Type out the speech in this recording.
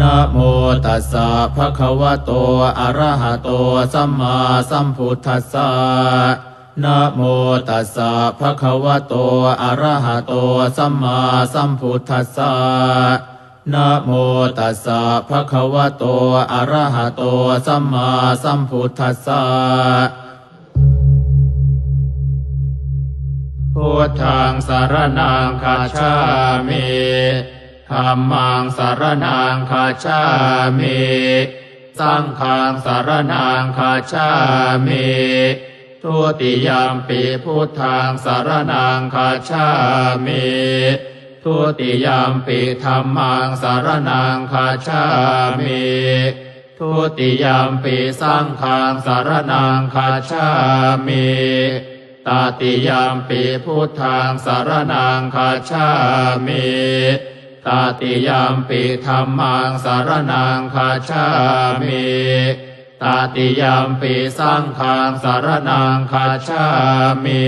นะโมตัสสะภะคะวะโต อะระหะโต สัมมาสัมพุทธัสสะนะโมตัสสะภะคะวะโต อะระหะโต สัมมาสัมพุทธัสสะนะโมตัสสะภะคะวะโต อะระหะโต สัมมาสัมพุทธัสสะพุทธังสารนังคาชามิ ธรรมังสารนังคาชามิสังฆังสารนังคาชามิทุติยามปีพุทธังสารนังคาชามิทุติยามปีธรรมังสารนังคาชามิทุติยามปีสังฆังสารนังคาชามิตาติยามปีพุทธังสารนังคาชามิ ตาติยามปีธรรมังสารนังคาชามิตาติยามปีสังฆังสารนังคาชามิ